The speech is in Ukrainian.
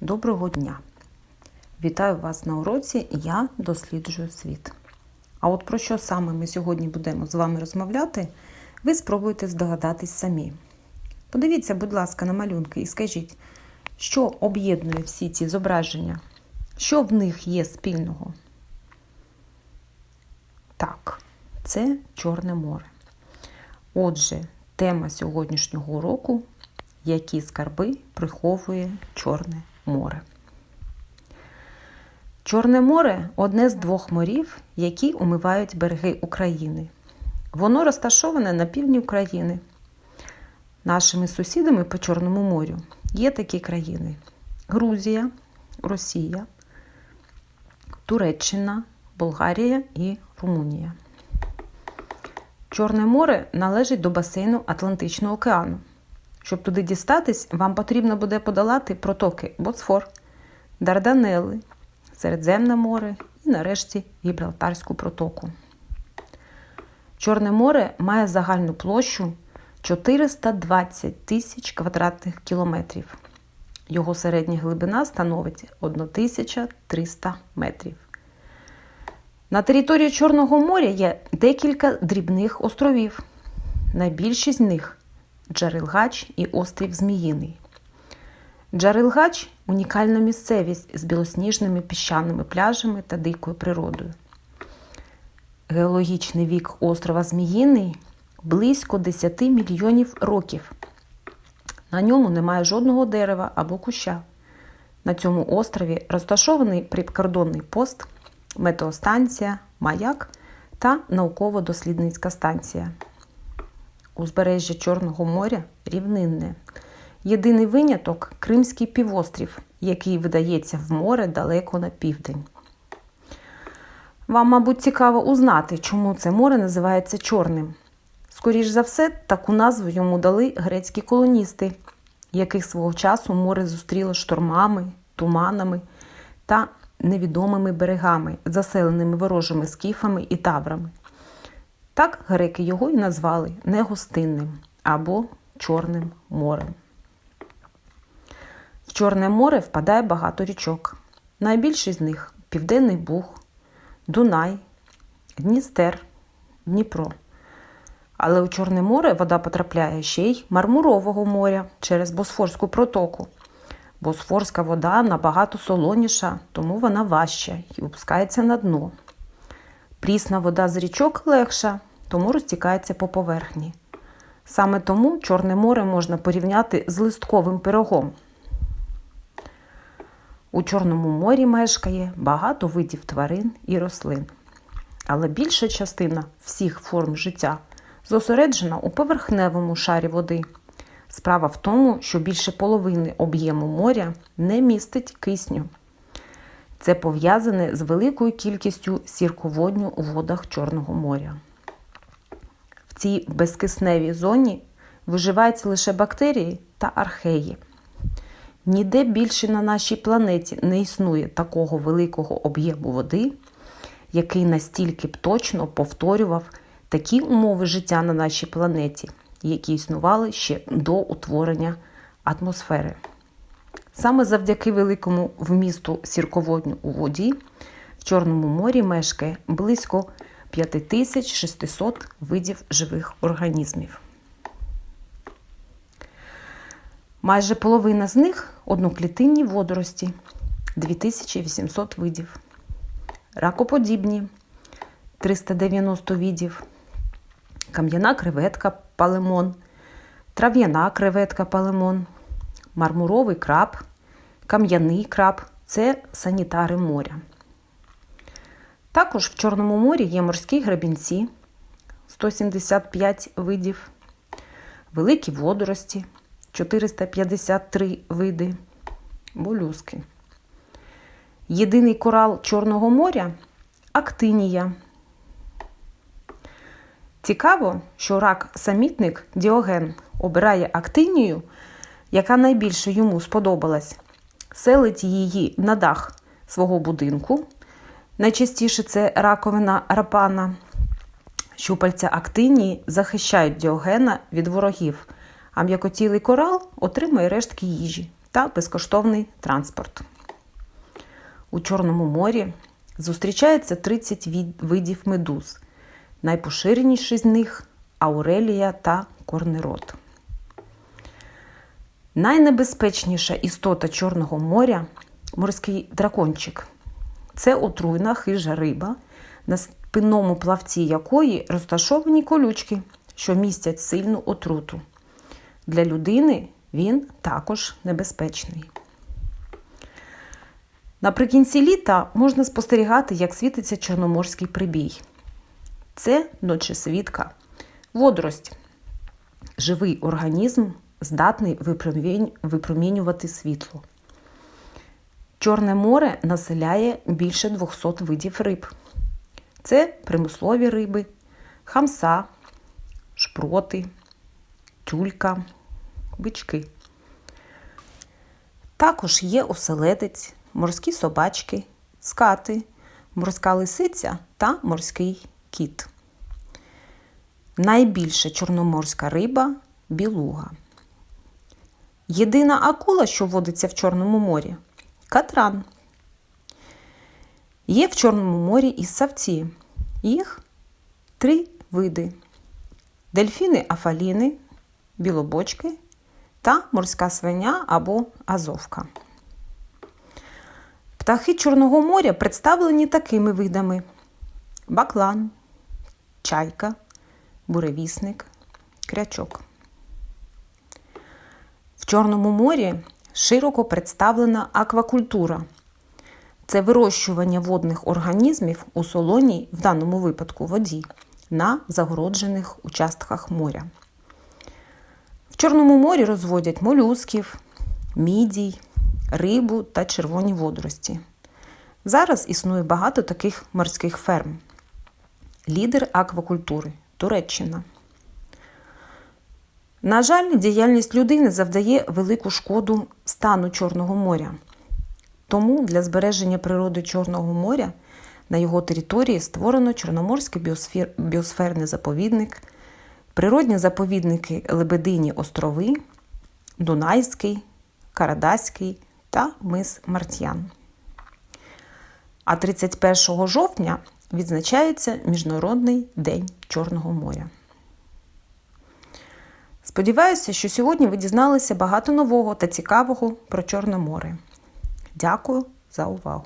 Доброго дня! Вітаю вас на уроці Я досліджую світ. А от про що саме ми сьогодні будемо з вами розмовляти, ви спробуєте здогадатись самі. Подивіться, будь ласка, на малюнки і скажіть, що об'єднує всі ці зображення? Що в них є спільного? Так, це Чорне море. Отже, тема сьогоднішнього уроку які скарби приховує Чорне море. Чорне море одне з двох морів, які умивають береги України. Воно розташоване на півдні України. Нашими сусідами по Чорному морю є такі країни: Грузія, Росія, Туреччина, Болгарія і Румунія. Чорне море належить до басейну Атлантичного океану. Щоб туди дістатись, вам потрібно буде подолати протоки Босфор, Дарданели, Середземне море і нарешті Гібралтарську протоку. Чорне море має загальну площу 420 тисяч квадратних кілометрів. Його середня глибина становить 1300 метрів. На території Чорного моря є декілька дрібних островів. Найбільшість з них Джарилгач і острів Зміїний. Джарилгач унікальна місцевість з білосніжними піщаними пляжами та дикою природою. Геологічний вік острова Зміїний близько 10 мільйонів років. На ньому немає жодного дерева або куща. На цьому острові розташований прикордонний пост, метеостанція, маяк та науково-дослідницька станція. Узбережжя Чорного моря рівнинне. Єдиний виняток Кримський півострів, який видається в море далеко на південь. Вам, мабуть, цікаво узнати, чому це море називається Чорним. Скоріш за все, таку назву йому дали грецькі колоністи, яких свого часу море зустріло штормами, туманами та невідомими берегами, заселеними ворожими скіфами і таврами. Так греки його і назвали негостинним або Чорним морем. В Чорне море впадає багато річок. Найбільший з них Південний Буг, Дунай, Дністер, Дніпро. Але у Чорне море вода потрапляє ще й Мармурового моря через Босфорську протоку. Босфорська вода набагато солоніша, тому вона важча і опускається на дно. Прісна вода з річок легша, тому розтікається по поверхні. Саме тому Чорне море можна порівняти з листковим пирогом. У Чорному морі мешкає багато видів тварин і рослин. Але більша частина всіх форм життя зосереджена у поверхневому шарі води. Справа в тому, що більше половини об'єму моря не містить кисню. Це пов'язане з великою кількістю сірководню у водах Чорного моря. Цій безкисневій зоні виживаються лише бактерії та археї. Ніде більше на нашій планеті не існує такого великого об'єму води, який настільки б точно повторював такі умови життя на нашій планеті, які існували ще до утворення атмосфери. Саме завдяки великому вмісту сірководню у воді в Чорному морі мешкає близько 5600 видів живих організмів. Майже половина з них одноклітинні водорості. 2800 видів, ракоподібні 390 видів, кам'яна креветка палемон, трав'яна креветка палемон, мармуровий краб, кам'яний краб це санітари моря. Також в Чорному морі є морські гребінці 175 видів, великі водорості 453 види, молюски. Єдиний корал Чорного моря актинія. Цікаво, що рак-самітник Діоген обирає актинію, яка найбільше йому сподобалась, селить її на дах свого будинку. Найчастіше це раковина рапана. Щупальця актинії захищають діогена від ворогів, а м'якотілий корал отримує рештки їжі, та безкоштовний транспорт. У Чорному морі зустрічається 30 видів медуз. Найпоширеніші з них аурелія та корнерот. Найнебезпечніша істота Чорного моря морський дракончик. Це отруйна хижа риба, на спинному плавці якої розташовані колючки, що містять сильну отруту. Для людини він також небезпечний. Наприкінці літа можна спостерігати, як світиться Чорноморський прибій. Це ночесвітка, водорость, живий організм, здатний випромінювати світло. Чорне море населяє більше 200 видів риб. Це примислові риби, хамса, шпроти, тюлька, бички. Також є оселедець, морські собачки, скати, морська лисиця та морський кіт. Найбільша чорноморська риба білуга. Єдина акула, що водиться в Чорному морі катран. Є в Чорному морі і савці. Їх три види: дельфіни афаліни, білобочки та морська свиня або азовка. Птахи Чорного моря представлені такими видами: баклан, чайка, буревісник, крячок. В Чорному морі широко представлена аквакультура. Це вирощування водних організмів у солоній, в даному випадку воді, на загороджених участках моря. В Чорному морі розводять молюсків, мідій, рибу та червоні водорості. Зараз існує багато таких морських ферм. Лідер аквакультури Туреччина. На жаль, діяльність людини завдає велику шкоду стану Чорного моря. Тому для збереження природи Чорного моря на його території створено Чорноморський біосфер... біосферний заповідник, природні заповідники Лебедині острови, Дунайський, Карадаський та мис Мартьян. А 31 жовтня відзначається Міжнародний день Чорного моря. Сподіваюся, що сьогодні ви дізналися багато нового та цікавого про Чорне море. Дякую за увагу!